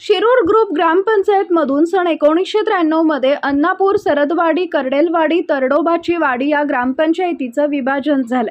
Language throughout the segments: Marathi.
शिरूर ग्रुप ग्रामपंचायतमधून सन एकोणीसशे त्र्याण्णवमध्ये अन्नापूर सरदवाडी कर्डेलवाडी तरडोबाची वाडी या ग्रामपंचायतीचं विभाजन झालं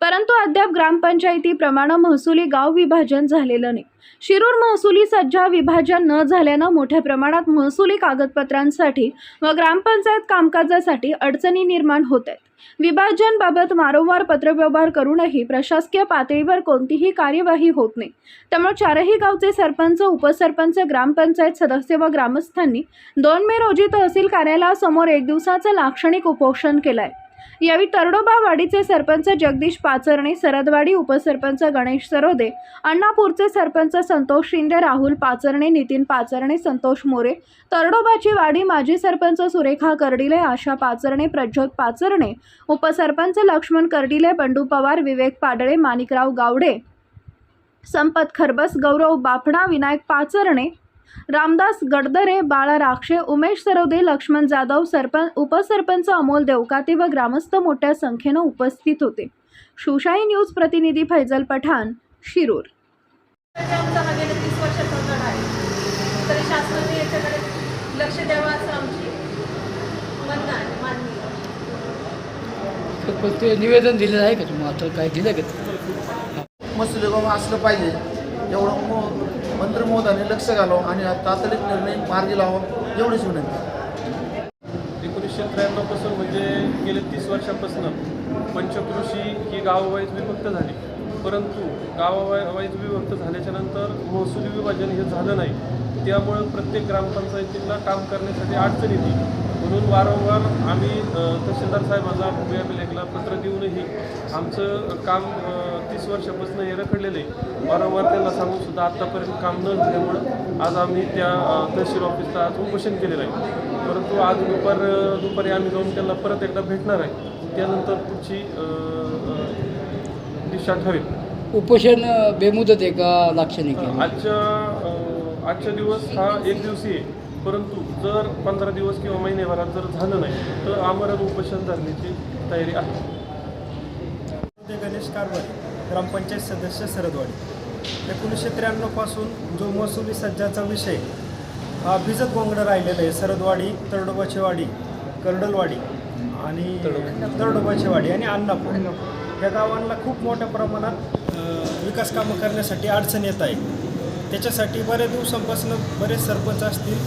परंतु अद्याप ग्रामपंचायतीप्रमाणे महसुली गाव विभाजन झालेलं नाही. शिरूर महसुली सज्जा विभाजन न झाल्यानं मोठ्या प्रमाणात महसुली कागदपत्रांसाठी व ग्रामपंचायत कामकाजासाठी अडचणी निर्माण होत आहेत विभाजनबाबत वारंवार पत्रव्यवहार करूनही प्रशासकीय पातळीवर कोणतीही कार्यवाही होत नाही. त्यामुळे चारही गावचे सरपंच उपसरपंच ग्रामपंचायत सदस्य व ग्रामस्थांनी दोन मे रोजी तहसील कार्यालयासमोर एक दिवसाचं लाक्षणिक उपोषण केलं आहे यावेळी तरडोबा वाडीचे सरपंच जगदीश पाचरणे सरदवाडी उपसरपंच गणेश सरोदे अण्णापूरचे सरपंच संतोष शिंदे राहुल पाचरणे नितीन पाचरणे संतोष मोरे तरडोबाची वाडी माजी सरपंच सुरेखा कर्डिले आशा पाचरणे प्रज्योत पाचरणे उपसरपंच लक्ष्मण कर्डिले बंडू पवार विवेक पाडळे माणिकराव गावडे संपत खरबस गौरव बाफणा विनायक पाचरणे रामदास गडदरे बाळा राक्षे उमेश सरोदे लक्ष्मण जाधव सरपंच उपसरपंच अमोल देवकाते व ग्रामस्थ मोठ्या संख्येनं उपस्थित होते. शिवशाही न्यूज प्रतिनिधी फैजल पठाण शिरूर. लक्ष द्यावं असं आमची ते निवेदन दिलेलं आहे का तुम्हाला? आता काय दिलं का? गाव असलं पाहिजे. एवढं मंत्रमोदाने लक्ष घालावं आणि तातडीत निर्णय मार्गी लावा एवढीच विनंती. एकोणीसशे त्र्याण्णवपासून म्हणजे गेले तीस वर्षापासून पंचकृषी ही गाववाईज विभक्त झाली. परंतु गावावाईज विभक्त झाल्याच्यानंतर महसुली विभाजन हे झालं नाही. त्यामुळं प्रत्येक ग्रामपंचायतींना काम करण्यासाठी अडचण येते. म्हणून वारंवार आम्ही तहसीलदार साहेबांना भूमी अभिलेखला पत्र देऊनही आमचं काम तीस वर्षापासून हे रखडलेलं आहे. वारंवार त्यांना सांगून सुद्धा आत्तापर्यंत काम न झाल्यामुळं आज आम्ही त्या तहसील ऑफिसला आज उपोषण केलेलं आहे. परंतु आज दुपार दुपारी आम्ही जाऊन त्यांना परत एकदा भेटणार आहे. त्यानंतर पुढची दिशा ठरेल उपोषण बेमुदत आहे का लाक्षणिक आहे. आजच्या आजचा दिवस हा एक दिवसीय आहे. परंतु जर पंधरा दिवस किंवा महिन्याभरात जर झालं नाही तर आमरण उपोषण धरण्याची तयारी आहे. ते गणेश कारभारी ग्रामपंचायत सदस्य सरदवाडी. एकोणीसशे त्र्याण्णवपासून जो महसुली सज्जाचा विषय हा भिजत गोंगडं राहिलेला आहे. सरदवाडी तरडोबाची वाडी कर्डलवाडी आणि तरडोबाची वाडी आणि अन्नापूर. या गावांना खूप मोठ्या प्रमाणात विकास कामं करण्यासाठी अडचण येत आहे. त्याच्यासाठी बऱ्याच दिवसांपासून बरेच सरपंच असतील.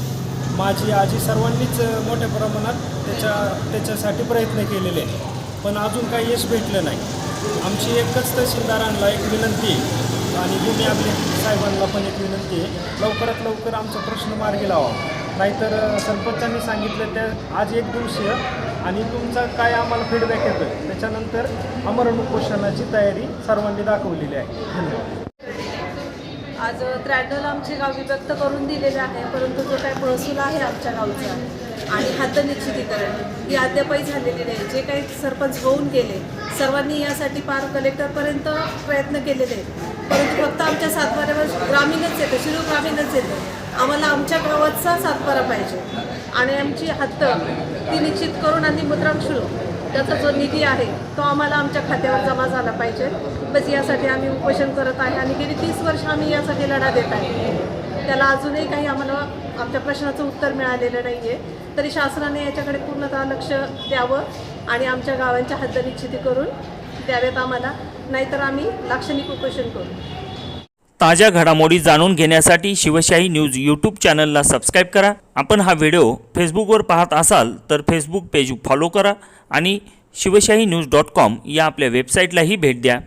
माझी आजी सर्वांनीच मोठ्या प्रमाणात त्याच्या त्याच्यासाठी प्रयत्न केलेले आहेत. पण अजून काही यश भेटलं नाही. आमची एकच तहसीलदारांना एक विनंती आणि गुन्हे आपले साहेबांना पण एक विनंती आहे. लवकरात लवकर आमचा प्रश्न मार्गी लावा. नाहीतर सरपंचांनी सांगितलं त्या आज एक दिवसीय आणि तुमचा काय आम्हाला फीडबॅक येतो त्याच्यानंतर अमरण उपोषणाची तयारी सर्वांनी दाखवलेली आहे. धन्यवाद. आज त्र्याण्णवला आमचे गाव विभक्त करून दिलेले आहे परंतु जो काय महसूल आहे आमच्या गावचा आणि हद्दनिश्चितीकरण ही अद्यापही झालेली नाही. जे काही सरपंच होऊन गेले सर्वांनी यासाठी पार कलेक्टरपर्यंत प्रयत्न केलेले आहेत. परंतु फक्त आमच्या सातबाऱ्यावर ग्रामीणच येतं शिरो ग्रामीणच येतं. आम्हाला आमच्या गावाचा सातबारा पाहिजे. आणि आमची हत्त ती निश्चित करून आणि मुद्रांशुल. त्याचा जो निधी आहे तो आम्हाला आमच्या खात्यावर जमा झाला पाहिजे. बस यासाठी आम्ही उपोषण करत आहे आणि गेली तीस वर्ष आम्ही यासाठी लढा देत आहे. त्याला अजूनही काही आम्हाला आमच्या प्रश्नाचं उत्तर मिळालेलं नाही आहे तरी शासनाने याच्याकडे पूर्णतः लक्ष द्यावं आणि आमच्या गावांच्या हद्द निश्चिती करून द्यावेत आम्हाला नाहीतर आम्ही लाक्षणिक उपोषण करू. ताज्या घडामोडी जाणून घेण्यासाठी शिवशाही न्यूज यूट्यूब चॅनलला सबस्क्राईब करा. आपण हा व्हिडिओ फेसबुकवर पाहत असाल तर फेसबुक पेज फॉलो करा आणि शिवशाही न्यूज डॉट कॉम या आपल्या वेबसाईटलाही भेट द्या.